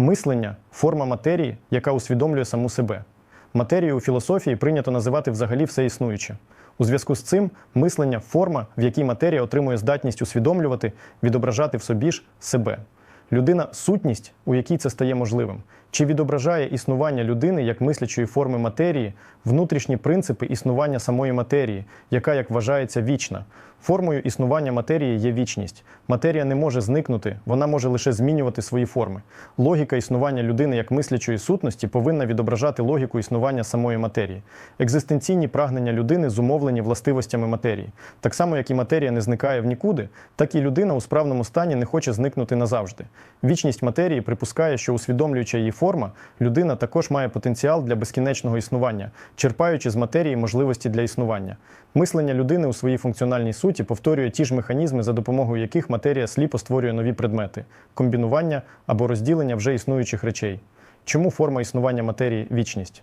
Мислення форма матерії, яка усвідомлює саму себе. Матерію у філософії прийнято називати взагалі все існуюче. У зв'язку з цим мислення форма, в якій матерія отримує здатність усвідомлювати, відображати в собі ж себе. Людина сутність, у якій це стає можливим. Чи відображає існування людини як мислячої форми матерії внутрішні принципи існування самої матерії, яка, як вважається, вічна? Формою існування матерії є вічність. Матерія не може зникнути, вона може лише змінювати свої форми. Логіка існування людини як мислячої сутності повинна відображати логіку існування самої матерії. Екзистенційні прагнення людини зумовлені властивостями матерії. Так само, як і матерія не зникає в нікуди, так і людина у справному стані не хоче зникнути назавжди. Вічність матерії припускає, що усвідомлююча її форма, людина також має потенціал для безкінечного існування, черпаючи з матерії можливості для існування. Мислення людини у своїй функціональній суті повторює ті ж механізми, за допомогою яких матерія сліпо створює нові предмети, комбінування або розділення вже існуючих речей. Чому форма існування матерії вічність?